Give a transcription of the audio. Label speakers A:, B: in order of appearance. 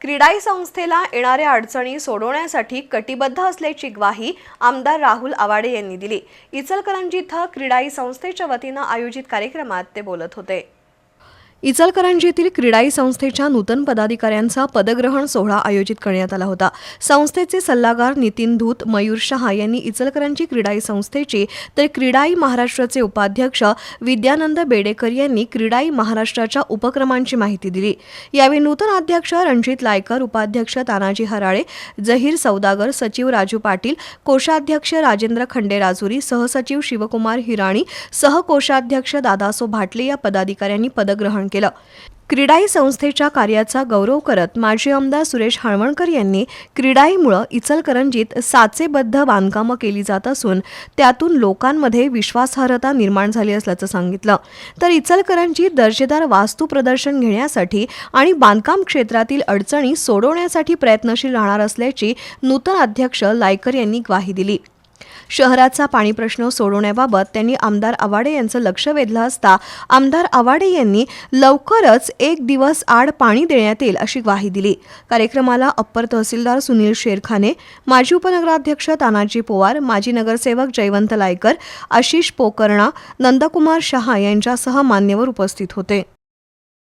A: क्रीडाई संस्थेला येणाऱ्या अडचणी सोडवण्यासाठी कटिबद्ध असल्याची ग्वाही आमदार राहुल आवाडे यांनी दिली. इचलकरंजी इथं क्रीडाई संस्थेच्या वतीनं आयोजित कार्यक्रमात ते बोलत होते. इचलकरंजीतील क्रीडाई संस्थेच्या नूतन पदाधिकाऱ्यांचा पदग्रहण सोहळा आयोजित करण्यात आला होता. संस्थेचे सल्लागार नितीन धूत मयूर शहा यांनी इचलकरंजी क्रीडाई संस्थेचे तर क्रीडाई महाराष्ट्राचे उपाध्यक्ष विद्यानंद बेडेकर यांनी क्रीडाई महाराष्ट्राच्या उपक्रमांची माहिती दिली. यावेळी नूतन अध्यक्ष रणजित लायकर उपाध्यक्ष तानाजी हराळे जहीर सौदागर सचिव राजू पाटील कोषाध्यक्ष राजेंद्र खंडे राजुरी सहसचिव शिवकुमार हिराणी सहकोषाध्यक्ष दादासो भाटले या पदाधिकाऱ्यांनी पदग्रहण केलं. क्रीडाई संस्थेच्या कार्याचा गौरव करत माजी आमदार सुरेश हळवणकर यांनी क्रीडाईमुळं इचलकरंजीत साचेबद्ध बांधकामं केली जात असून त्यातून लोकांमध्ये विश्वासार्हता निर्माण झाली असल्याचं सांगितलं. तर इचलकरंजीत दर्जेदार वास्तू प्रदर्शन घेण्यासाठी आणि बांधकाम क्षेत्रातील अडचणी सोडवण्यासाठी प्रयत्नशील राहणार असल्याची नूतन अध्यक्ष लायकर यांनी ग्वाही दिली. शहराचा पाणी प्रश्न सोडवण्याबाबत त्यांनी आमदार आवाडे यांचं लक्ष वेधलं असता आमदार आवाडे यांनी लवकरच एक दिवस आड पाणी देण्यात येईल अशी ग्वाही दिली. कार्यक्रमाला अप्पर तहसीलदार सुनील शेरखाने माजी उपनगराध्यक्ष तानाजी पोवार माजी नगरसेवक जयवंत लायकर आशिष पोकर्णा नंदकुमार शहा यांच्यासह मान्यवर उपस्थित होते.